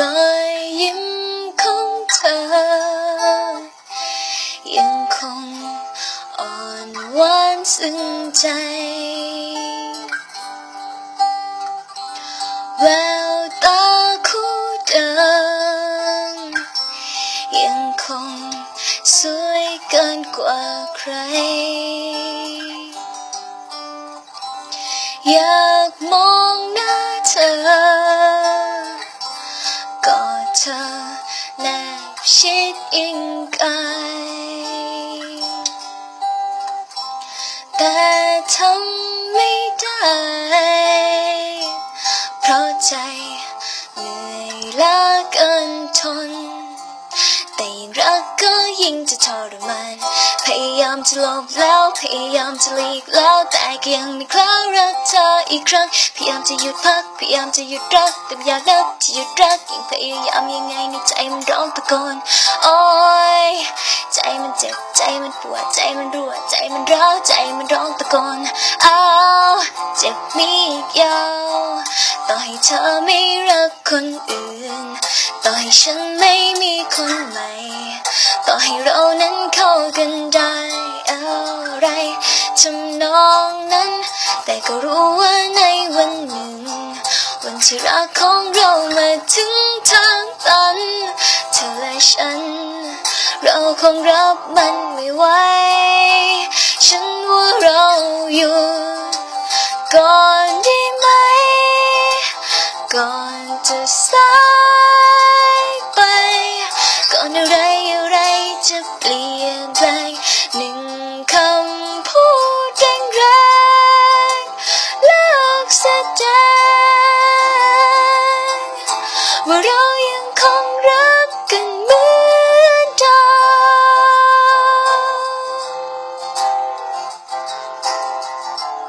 รอยยิ้มของเธอ ยังคงอ่อนหวานซึ้งใจ แววตาคู่เดิมยังคงสวยเกินกว่าใคร อยากมอง แนบชิดอิงกายแต่ทำไม่ได้ เพราะใจเหนื่อยล้าเกินทน แต่ยิ่งรักก็ยิ่งจะทรมาน จะหลบแล้วพยายามจะหลีกแล้วแต่ก็ยังไม่กล้ารักเธออีกครั้งพยายามจะหยุดพักพยายามจะหยุดรักแต่อยากนับที่หยุดรักยิ่งพยายามยังไงในใจมันร้องตะโกนโอ้ยใจมันเจ็บใจมันปวดใจมันรัวใจมันร้าวใจมันร้องตะโกนอ้าวเจ็บมีอีกยาวต่อให้เธอไม่รักคนอื่น ต่อให้ฉันไม่มีคนใหม่ ต่อให้เรานั้นเข้ากันได้ ทำนองนั้น แต่ก็รู้ว่าในวันหนึ่ง วันที่รักของเรามาถึงทางตัน เธอและฉัน เราคงรับมันไม่ไหวฉันว่าเราอยู่ก่อนได้ไหม ก่อนจะสาย 不留眼空。